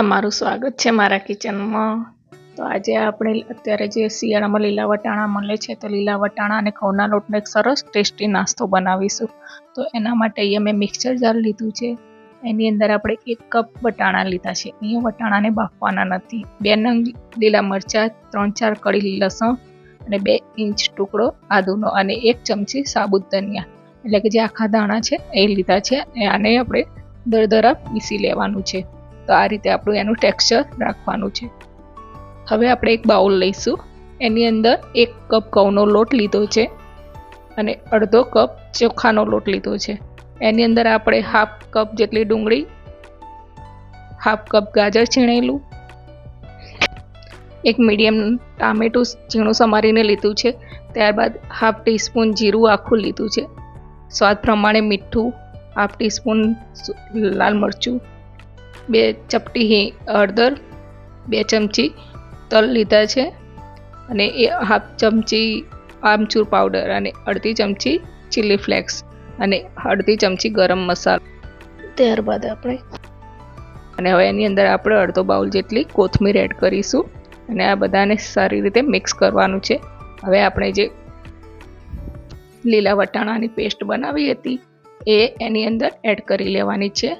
તમારું સ્વાગત છે મારા કિચનમાં. તો આજે આપણે અત્યારે જે શિયાળામાં લીલા વટાણા મળે છે, તો લીલા વટાણા અને ઘઉંના લોટનો એક સરસ ટેસ્ટી નાસ્તો બનાવીશું. તો એના માટે અહીંયા મેં મિક્સર જાર લીધું છે. એની અંદર આપણે એક કપ વટાણા લીધા છે. અહીંયા વટાણાને બાફવાના નથી. બે નંગ લીલા મરચાં, ત્રણ ચાર કળી લસણ અને બે ઇંચ ટુકડો આદુનો અને એક ચમચી સાબુત ધનિયા. એટલે કે જે આખા દાણા છે એ લીધા છે. અને આને આપણે દરદરા પીસી લેવાનું છે. તો આ રીતે આપણું એનું ટેક્સચર રાખવાનું છે. હવે આપણે એક બાઉલ લઈશું. એની અંદર એક કપ ઘઉંનો લોટ લીધો છે અને અડધો કપ ચોખાનો લોટ લીધો છે. એની અંદર આપણે હાફ કપ જેટલી ડુંગળી, હાફ કપ ગાજર છીણેલું, એક મીડિયમ ટામેટું ઝીણું સમારીને લીધું છે. ત્યારબાદ હાફ ટીસ્પૂન જીરું આખું લીધું છે. સ્વાદ પ્રમાણે મીઠું, હાફ ટીસ્પૂન લાલ મરચું બે ચપટી હળદર, બે ચમચી તલ લીધા છે અને એ હાફ ચમચી આમચૂર પાવડર અને અડધી ચમચી ચીલી ફ્લેક્સ અને અડધી ચમચી ગરમ મસાલો. ત્યારબાદ આપણે અને હવે એની અંદર આપણે અડધો બાઉલ જેટલી કોથમીર એડ કરીશું અને આ બધાને સારી રીતે મિક્સ કરવાનું છે. હવે આપણે જે લીલા વટાણાની પેસ્ટ બનાવી હતી એ એની અંદર એડ કરી લેવાની છે.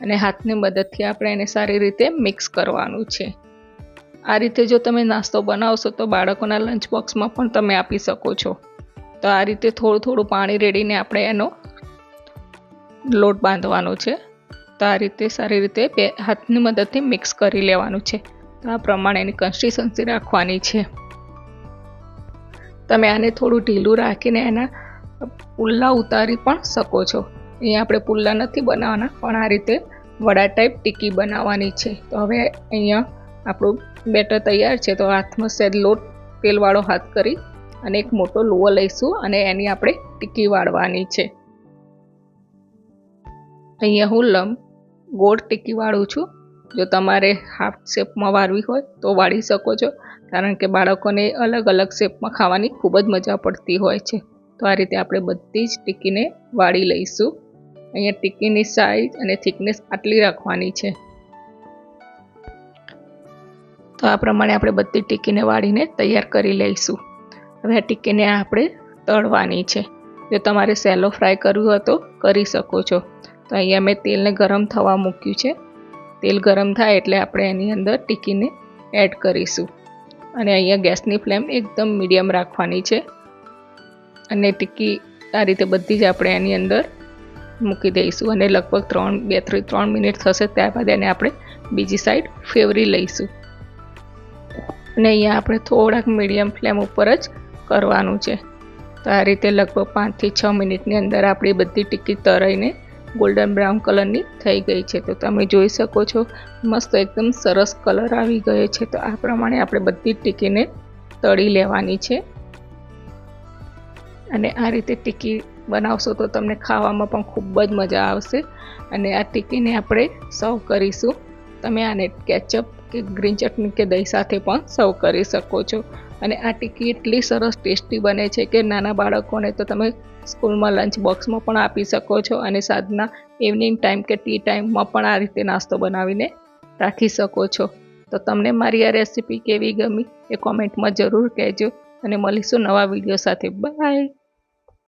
અને હાથની મદદથી આપણે એને સારી રીતે મિક્સ કરવાનું છે. આ રીતે જો તમે નાસ્તો બનાવશો તો બાળકોના લંચ બોક્સમાં પણ તમે આપી શકો છો. તો આ રીતે થોડું થોડું પાણી રેડીને આપણે એનો લોટ બાંધવાનો છે. તો આ રીતે સારી રીતે બે હાથની મદદથી મિક્સ કરી લેવાનું છે. તો આ પ્રમાણે એની કન્સિસ્ટન્સી રાખવાની છે. તમે આને થોડું ઢીલું રાખીને એના પુલ્લા ઉતારી પણ શકો છો. અહીંયા આપણે પુલ્લા નથી બનાવવાના, પણ આ રીતે વડા ટાઈપ ટીકી બનાવવાની છે. તો હવે અહીંયા આપણું બેટર તૈયાર છે, તો હાથમાં સહેજ લોટ તેલવાળો હાથ કરી અને એક મોટો લુવો લઈશું અને એની આપણે ટીકી વાળવાની છે. અહીંયા હું લંબ ગોળ ટીકી વાળું છું. જો તમારે હાફ શેપમાં વાળવી હોય તો વાળી શકો છો, કારણ કે બાળકોને અલગ અલગ શેપમાં ખાવાની ખૂબ જ મજા પડતી હોય છે. તો આ રીતે આપણે બધી જ ટીકીને વાળી લઈશું. અહીંયા ટીકીની સાઈઝ અને થિકનેસ આટલી રાખવાની છે. તો આ પ્રમાણે આપણે બધી ટીકીને વાળીને તૈયાર કરી લઈશું. હવે આ ટીકીને આપણે તળવાની છે. જો તમારે સેલો ફ્રાય કરવું હોય તો કરી શકો છો. તો અહીંયા મેં તેલને ગરમ થવા મૂક્યું છે. તેલ ગરમ થાય એટલે આપણે એની અંદર ટીકીને એડ કરીશું. અને અહીંયા ગેસની ફ્લેમ એકદમ મીડિયમ રાખવાની છે. અને ટીકી આ રીતે બધી જ આપણે એની અંદર મૂકી દઈશું અને લગભગ ત્રણ, બે ત્રણ મિનિટ થશે ત્યારબાદ એને આપણે બીજી સાઈડ ફેવરી લઈશું. અને અહીંયા આપણે થોડાક મીડિયમ ફ્લેમ ઉપર જ કરવાનું છે. તો આ રીતે લગભગ પાંચથી છ મિનિટની અંદર આપણી બધી ટિક્કી તરાઈને ગોલ્ડન બ્રાઉન કલરની થઈ ગઈ છે. તો તમે જોઈ શકો છો, મસ્ત એકદમ સરસ કલર આવી ગયો છે. તો આ પ્રમાણે આપણે બધી ટીકીને તળી લેવાની છે. અને આ રીતે ટીકી બનાવશો તો તમને ખાવામાં પણ ખૂબ જ મજા આવશે. અને આ ટીકીને આપણે સર્વ કરીશું. તમે આને કેચઅપ કે ગ્રીન ચટણી કે દહીં સાથે પણ સર્વ કરી શકો છો. અને આ ટીકી એટલી સરસ ટેસ્ટી બને છે કે નાના બાળકોને તો તમે સ્કૂલમાં લંચ બોક્સમાં પણ આપી શકો છો અને સાંજના ઇવનિંગ ટાઈમ કે ટી ટાઈમમાં પણ આ રીતે નાસ્તો બનાવીને રાખી શકો છો. તો તમને મારી આ રેસીપી કેવી ગમી એ કોમેન્ટમાં જરૂર કહેજો. અને મળીશું નવા વીડિયો સાથે. બાય